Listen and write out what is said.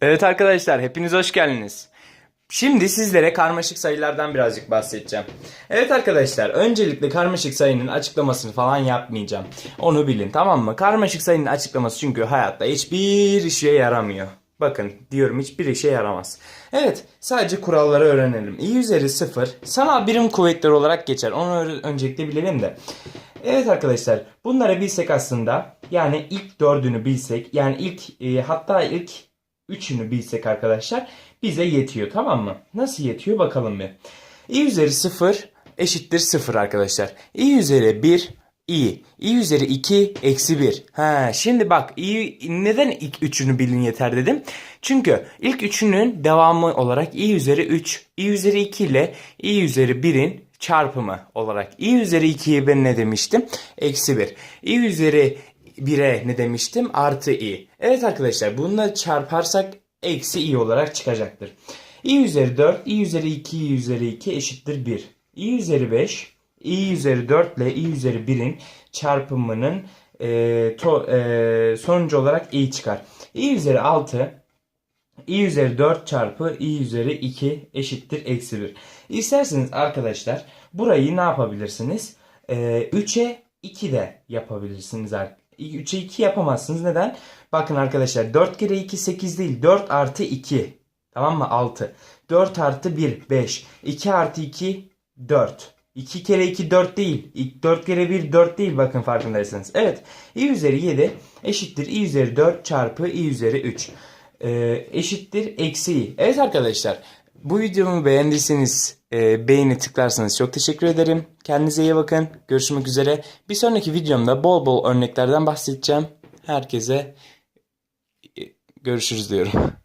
Evet arkadaşlar hepiniz hoş geldiniz. Şimdi sizlere karmaşık sayılardan birazcık bahsedeceğim. Evet arkadaşlar öncelikle karmaşık sayının açıklamasını falan yapmayacağım. Onu bilin tamam mı? Karmaşık sayının açıklaması çünkü hayatta hiçbir işe yaramıyor. Bakın diyorum hiçbir işe yaramaz. Evet sadece kuralları öğrenelim. i üzeri 0 sanal birim kuvvetleri olarak geçer. Onu öncelikle bilelim de. Evet arkadaşlar bunları bilsek aslında yani ilk dördünü bilsek yani ilk e, hatta ilk üçünü bilsek arkadaşlar bize yetiyor tamam mı? Nasıl yetiyor bakalım bir. i üzeri 0 eşittir 0 arkadaşlar. i üzeri 1 i. i üzeri 2 eksi 1. Ha, şimdi bak i, neden ilk üçünü bilin yeter dedim. Çünkü ilk üçünün devamı olarak i üzeri 3, i üzeri 2 ile i üzeri 1'in çarpımı olarak. i üzeri 2'ye ben ne demiştim? Eksi 1. i üzeri 1'e ne demiştim? Artı i. Evet arkadaşlar bununla çarparsak eksi i olarak çıkacaktır. i üzeri 4, i üzeri 2, i üzeri 2 eşittir 1. i üzeri 5, i üzeri 4 ile i üzeri 1'in çarpımının e, to- e, sonucu olarak i çıkar. i üzeri 6, i üzeri 4 çarpı i üzeri 2 eşittir eksi 1. İsterseniz arkadaşlar burayı ne yapabilirsiniz? Ee, 3'e 2 de yapabilirsiniz. 3'e 2 yapamazsınız. Neden? Bakın arkadaşlar 4 kere 2 8 değil. 4 artı 2. Tamam mı? 6. 4 artı 1 5. 2 artı 2 4. 2 kere 2 4 değil. 4 kere 1 4 değil bakın farkındaysanız. Evet. i üzeri 7 eşittir i üzeri 4 çarpı i üzeri 3 e, eşittir eksi i. Evet arkadaşlar bu videomu beğendiyseniz e, beğeni tıklarsanız çok teşekkür ederim. Kendinize iyi bakın. Görüşmek üzere. Bir sonraki videomda bol bol örneklerden bahsedeceğim. Herkese e, görüşürüz diyorum.